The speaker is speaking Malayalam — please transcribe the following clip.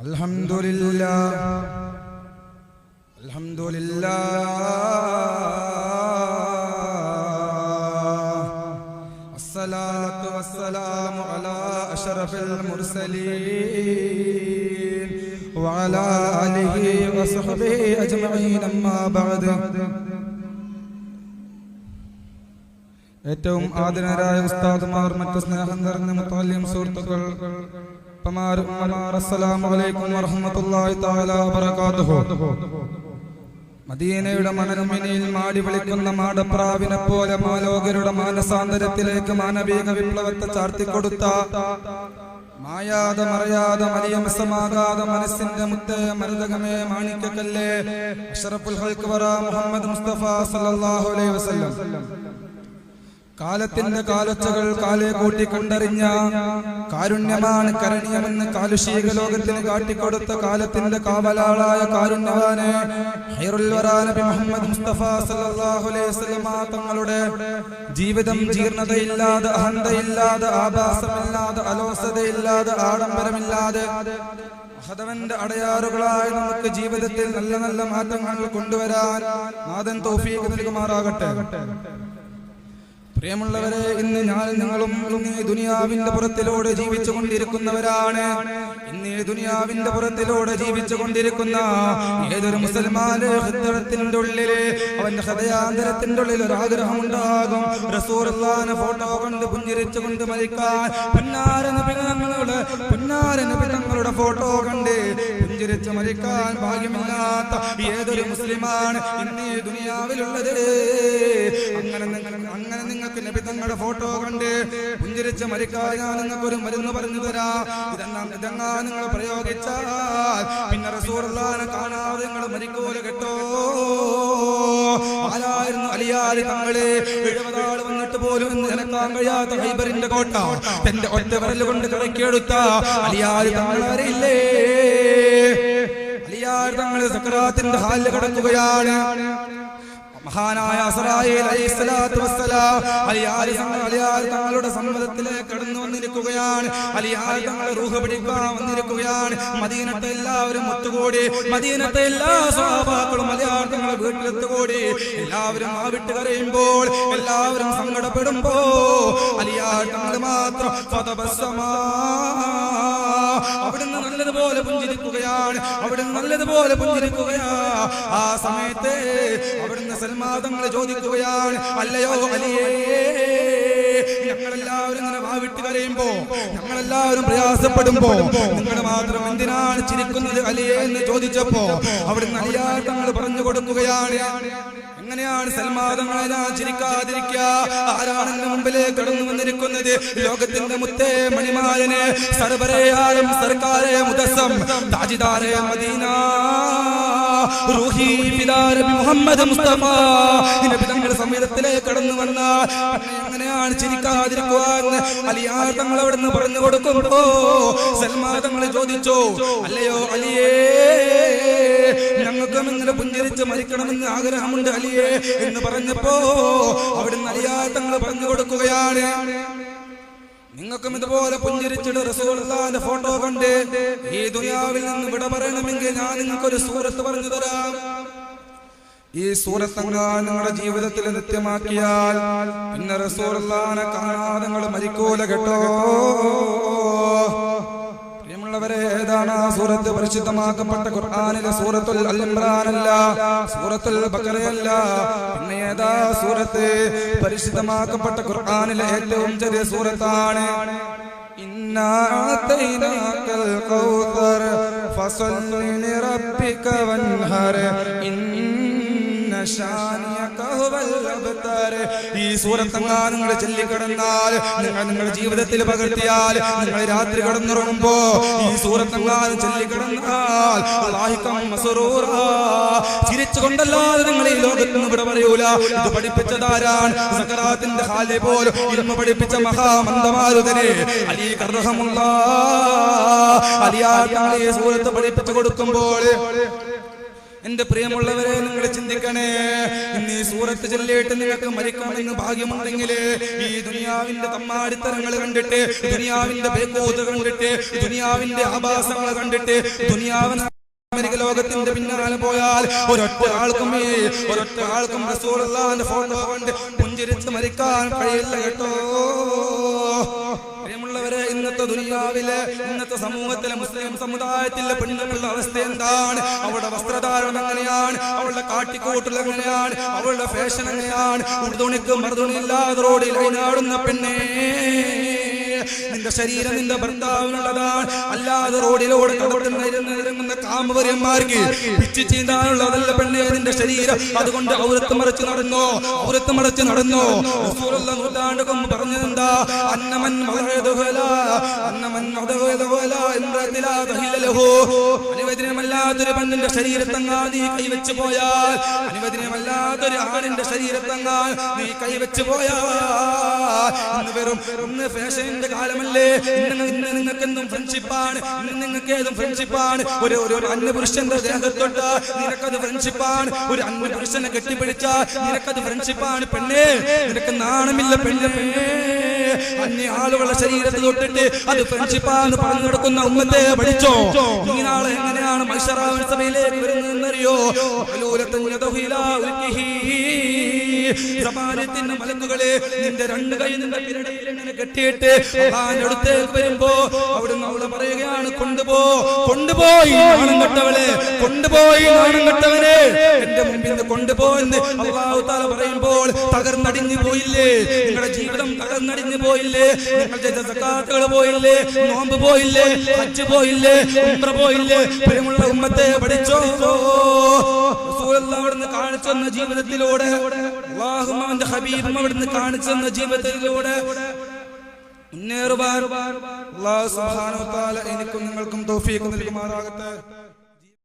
الحمد لله الحمد لله الصلاة والسلام على أشرف المرسلين وعلى آله وصحبه أجمعين أما بعد ഏറ്റവും ആദരനായ ഉസ്താദുമാർ മറ്റു സ്നേഹം നിറഞ്ഞ മുത്താലിം സുഹൃത്തുക്കൾ മദീനയുടെ മനോരമയിൽ മാടി വിളിക്കുന്ന മാടപ്രാവിനെ പോലെ മാലോകരുടെ മാനസാന്തരത്തിലേക്ക് മാനവീക വിപ്ലവത്തെ ചാർത്തിക്കൊടുത്ത മായാതെ മറയാതെ മലിയമസമാകാതെ മനസ്സിന്റെ മുത്തേ മരുതകമേ മാണിക്കക്കല്ലേ? അഷറഫുൽ ഹൽക്ക് മുഹമ്മദ് മുസ്തഫ സല്ലല്ലാഹു അലൈഹി വസല്ലം. കാലത്തിന്റെ കാലൊച്ചകൾ കാലെ കൂട്ടി കണ്ടറിഞ്ഞ കാരുണ്യമാണ് കരണീയമെന്ന് കാലുഷീക ലോകത്തിന് കാട്ടിക്കൊടുത്ത കാലത്തിന്റെ കാവലാളായ കാരുണ്യവാനെ മുഹമ്മദ് മുസ്തഫ സല്ലല്ലാഹു അലൈഹി വസല്ലമ തങ്ങളുടെ ജീവിതം ജീർണതയില്ലാതെ അഹന്തയില്ലാതെ ആഭാസമില്ലാതെ അലോസതയില്ലാതെ ആഡംബരമില്ലാതെ മഹതവന്റെ അടയാറുകളായി നമുക്ക് ജീവിതത്തിൽ നല്ല നല്ല മാറ്റങ്ങൾ കൊണ്ടുവരാൻ നാഥൻ തൗഫീഖ് നൽകുമാറാകട്ടെ. പ്രിയമുള്ളവരെ ഇന്ന് ഞാൻ നിങ്ങളും ഈ ദുനിയാവിന്റെ പുറത്തിലൂടെ ജീവിച്ചു കൊണ്ടിരിക്കുന്നവരാണ് ഇന്ന് ഈ ദുനിയാവിന്റെ പുറത്തിലൂടെ ജീവിച്ചു കൊണ്ടിരിക്കുന്ന ഏതൊരു മുസൽമാന് ഹൃദയത്തിന്റെ ഉള്ളിൽ അവന്റെ ഹൃദയാന്തരത്തിന്റെ ഉള്ളിൽ ഒരു ആഗ്രഹം ഉണ്ടാകും റസൂറുള്ളാന ഫോട്ടോ കൊണ്ട് പുഞ്ചിരിച്ചുകൊണ്ട് മരിക്കാൻ. പുന്നാര നബിതങ്ങളുടെ പുന്നാര നബിതങ്ങളുടെ ഫോട്ടോ കണ്ട് പുഞ്ചിരിച്ച് മരിക്കാൻ ഭാഗ്യമില്ലാത്ത ഏതൊരു മുസ്ലിമാണ് ഇന്ന് ഈ ദുനിയാവിലുള്ളത്? അങ്ങനെ അങ്ങനെ നിങ്ങൾക്ക് നബി തങ്ങളുടെ ഫോട്ടോ കണ്ട് പുഞ്ചിരിച്ച് മരിക്കാൻ നിങ്ങൾക്ക് ഒരു മരുന്ന് പറഞ്ഞു തരാം. ഇതെന്നാ ഇതെങ്ങാ നിങ്ങൾ പ്രയോഗിച്ചാൽ പിന്നെ റസൂറുള്ളാനെ കാണാതെ നിങ്ങൾ മരിക്കൂല കെട്ടോ. ആരായിരുന്നു അലിയാരി തങ്ങളെ? എഴുപതാൾ വന്നിട്ട് പോലും നിലക്കാൻ കഴിയാത്ത ഹൈബറിന്റെ കോട്ട. എന്റെ ഒറ്റ വിരൽ കൊണ്ട് കിടക്കിയെടുത്ത അലിയാരി തങ്ങളറിയില്ലേ അലിയാർ തങ്ങൾ സക്രാത്തിന്റെ ഹാലിൽ കിടക്കുകയാണ്. മഹാനായ തങ്ങളുടെ സമ്മതത്തിലേക്ക് കടന്നു വന്നിരിക്കുകയാണ്. അലിയാർ തങ്ങളെ റൂഹ് പിടിക്കാൻ വന്നിരിക്കുകയാണ്. മദീനത്തെ എല്ലാവരും ഒത്തുകൂടി മദീനത്തെ എല്ലാ സ്വഭാക്കളും അലിയാർ തങ്ങളെ വീട്ടിലെത്തുകൂടി. എല്ലാവരും ആ വിട്ട് കരയുമ്പോൾ എല്ലാവരും സങ്കടപ്പെടുമ്പോ അലിയാർ തങ്ങൾ മാത്രം. അവിടുന്ന് നല്ലതുപോലെ പുഞ്ചിരിക്കുകയാണ്. അവിടുന്ന് നല്ലതുപോലെ പുഞ്ചിരിക്കുകയാ. ആ സമയത്ത് അവിടുന്ന് സൽമാദങ്ങൾ ചോദിക്കുകയാണ് അല്ലയോ അലിയേ ഞങ്ങളെല്ലാവരും കരയുമ്പോ ഞങ്ങളെല്ലാവരും പ്രയാസപ്പെടുമ്പോ നിങ്ങൾ മാത്രം എന്തിനാണ് ചിരിക്കുന്നത് അലിയെ എന്ന് ചോദിച്ചപ്പോ അലിയാർ തങ്ങൾ പറഞ്ഞു കൊടുക്കുകയാണ്. എങ്ങനെയാണ് സൽമാദങ്ങളെ ഞാൻ ചിരിക്കാതിരിക്കുക ആരാണ് എന്റെ മുമ്പിലേക്ക് കടന്നു വന്നിരിക്കുന്നത്? ലോകത്തിന്റെ മുത്തേ മണിമാരനെ സർവരെയാലും സർക്കാരെ മുദസം താജിദാരെ മദീന റൂഹി മുഹമ്മദ് മുസ്തഫ. നബി തങ്ങളുടെ സമീപത്തിലേക്ക് കടന്നു വന്നാൽ എങ്ങനെയാണ് ചിരിക്കാതിരിക്കുവാൻ അലിയാർ തങ്ങൾ അവിടെ അവിടുന്ന് പറഞ്ഞു കൊടുക്കുമ്പോ സൽമാ തങ്ങളെ ചോദിച്ചോ അല്ലയോ അലിയേ ഞങ്ങൾക്കും ഇങ്ങനെ പുഞ്ചരിച്ച് മരിക്കണമെന്ന് ആഗ്രഹമുണ്ട് അലിയേ എന്ന് പറഞ്ഞപ്പോ അവിടുന്ന് അലിയാ തങ്ങൾ പറഞ്ഞു കൊടുക്കുകയാണ്. നിങ്ങൾക്കും ഇതുപോലെ പുഞ്ചിരിച്ചിട്ട് റസൂലുള്ളാന്റെ ഫോട്ടോ കണ്ട് ഈ ദുനിയാവിൽ നിന്ന് വിട പറയണമെങ്കിൽ ഞാൻ നിങ്ങൾക്കൊരു സൂറത്ത് പറഞ്ഞു തരാം. ഈ സൂറത്തങ്ങാ നിങ്ങളുടെ ജീവിതത്തിൽ നിത്യമാക്കിയാൽ പിന്നെ റസൂലുള്ളാനെ കാണാതെ നിങ്ങൾ മരിക്കൂല കേട്ടോ? പ്രിയമുള്ളവരെ ഏതാണ് ആ സൂറത്ത് പരിശുദ്ധമാക്കപ്പെട്ട ഖുർആനിലെ സൂറത്തുൽ അൽ ഇമ്രാനല്ല സൂറത്തുൽ ബക്കറയല്ല പിന്നെ ഏതാ സൂറത്ത് പരിശുദ്ധമാക്കപ്പെട്ട ഖുർആനിലെ ഏറ്റവും ചെറിയ സൂറത്താണ്? ഇന്നാ ആതൈനാക്കൽ കൗസർ ഫസല്ലി ലിറബ്ബിക വൻഹർ ഇന്ന ഈ സൂറത്തങ്ങാ നിങ്ങൾ ചൊല്ലിക്കിടന്നാൽ നിങ്ങൾ നിങ്ങളുടെ ജീവിതത്തിൽ പകർത്തിയാൽ നിങ്ങൾ രാത്രി കടന്നുറങ്ങുമ്പോ ഈ സൂറത്തങ്ങാനും ചൊല്ലിക്കിടന്നാൽ ചിരിച്ചുകൊണ്ടല്ലാതെ നിങ്ങൾ ഈ ലോകത്ത് നിന്ന് ഇവിടെ പറയൂല. ഇത് പഠിപ്പിച്ചതാരാണ്? സക്കറാത്തിന്റെ ഹാലെ പോലും ഇൽമ പഠിപ്പിച്ച മഹാമന്ദമാരുതനെ. അലി കർഹമുള്ള അലിയാ സൂരത്ത് പഠിപ്പിച്ചു കൊടുക്കുമ്പോൾ എന്റെ പ്രിയമുള്ളവരെ നിങ്ങൾ ചിന്തിക്കണേ. ഇന്ന് ഈ സൂറത്ത് ചൊല്ലിയിട്ട് നിങ്ങൾക്ക് മരിക്കണമെന്ന് ഭാഗ്യമുണ്ടെങ്കിൽ ഈ ദുനിയാവിന്റെ തമ്മാടിത്തരങ്ങൾ കണ്ടിട്ട് ദുനിയാവിന്റെ ബേക്കോത് കണ്ടിട്ട് ദുനിയാവിന്റെ ആഭാസങ്ങൾ കണ്ടിട്ട് ദുനിയാവിന് ലോകത്തിന്റെ പിന്നാലെ പോയാൽ ഒരൊറ്റ ആൾക്കും ഒരൊറ്റ ആൾക്കും റസൂലുള്ളാഹിന്റെ ഫോട്ടോ കണ്ട് പുഞ്ചിരിച്ച് മരിക്കാൻ കഴിയില്ല കേട്ടോ. ഇന്നത്തെ ദുനിയാവിലെ ഇന്നത്തെ സമൂഹത്തിലെ മുസ്ലിം സമുദായത്തിലെ പെണ്ണുങ്ങളുടെ അവസ്ഥ എന്താണ്? അവളുടെ വസ്ത്രധാരണം എങ്ങനെയാണ്? അവളുടെ കാട്ടിക്കൂട്ടൽ എങ്ങനെയാണ്? അവളുടെ ഫാഷൻ എങ്ങനെയാണ്? ഉടുതുണിക്ക് മറുതുണില്ലാതെ റോഡിൽ അയിനാടുന്ന പെണ്ണേ. നിന്റെ ശരീരം നിന്റെ ഭർത്താവിനുള്ളതാണ്. അല്ലാതെ റോഡിലൂടെ കടത്തുന്ന കാമവര്യന്മാർക്ക് പിച്ചു ചീന്താനുള്ളതല്ല പെണ്ണേ നിന്റെ ശരീരം. അതുകൊണ്ട് ഔരത്ത് മറച്ച് നടന്നോ? ഔരത്ത് മറച്ച് നടന്നോ? നൂറ്റാണ്ട് കൊമ്പ് പറഞ്ഞതെന്താ? അന്നമൻ അന്നമൻ ലഹു. പെണ്ണിന്റെ ശരീരത്തങ്ങാൻ നീ കൈവച്ചു പോയാൽ അനുവദനമല്ലാത്തൊരു ആണിന്റെ ശരീരത്തങ്ങാൻ നീ കൈവച്ചു പോയാൽ വെറും ഫാഷന്റെ കാലമല്ലേ? ഇന്ന് നിങ്ങൾക്ക് എന്തും ഫ്രണ്ട്ഷിപ്പാണ് ഇന്ന് നിങ്ങൾക്ക് ഏതും ഫ്രണ്ട്ഷിപ്പാണ് ഒരു ഒരു അന്യപുരുഷന്റെ ദേഹത്തൊട്ട് നിനക്കത് ഫ്രണ്ട്ഷിപ്പാണ് ഒരു അന്യപുരുഷനെ കെട്ടിപ്പിടിച്ച നിനക്കത് ഫ്രണ്ട്ഷിപ്പാണ് പെണ്ണേ നിനക്ക് നാണമില്ല പെണ്ണേ. അന്യ ആളുകളുടെ ശരീരത്തിൽ തൊട്ടിട്ട് അത് ഫ്രണ്ട്ഷിപ്പാന്ന് പറഞ്ഞു നടക്കുന്ന ഉമ്മത്തെ പഠിച്ചോ? ഇങ്ങനാൾ നാളെ എങ്ങനെയാണ് മത്സരാവൻ സഭയിലേക്ക് വരുന്നതെന്നറിയോ? സമാനത്തിന്റെ മലക്കുകളെ നിന്റെ രണ്ട് കൈ നിന്റെ പിരടിയിൽ കെട്ടിയിട്ട് അടുത്തേക്ക് വരുമ്പോ അവിടുന്ന് അവൾ പറയുകയാണ് കൊണ്ടുപോ കൊണ്ടുപോയി നാണം കെട്ടവളെ കൊണ്ടുപോയി നാണം കെട്ടവനെ. എന്റെ മുമ്പിൽ നിന്ന് കൊണ്ടുപോയെന്ന് എന്ന് താല പറയുമ്പോൾ തകർന്നടിഞ്ഞു പോയില്ലേ? നിങ്ങളുടെ ജീവിതം തകർന്നടിഞ്ഞു പോയില്ലേ? ചെയ്ത സക്കാത്തുകൾ പോയില്ലേ? നോമ്പ് പോയില്ലേ? ഹജ്ജ് പോയില്ലേ? ഉംറ പോയില്ലേ? പ്രിയമുള്ള ഉമ്മത്തെ പഠിച്ചോ? അവിടുന്ന് കാണിച്ചു തന്ന ജീവിതത്തിലൂടെ അല്ലാഹുമ്മ അവന്റെ ഹബീബും അവിടുന്ന് കാണിച്ചു തന്ന ജീവിതത്തിലൂടെ മുന്നേറുവാൻ അല്ലാഹു സുബ്ഹാനഹു വ എനിക്കും നിങ്ങൾക്കും തൗഫീഖ് നൽകുമാറാകട്ടെ.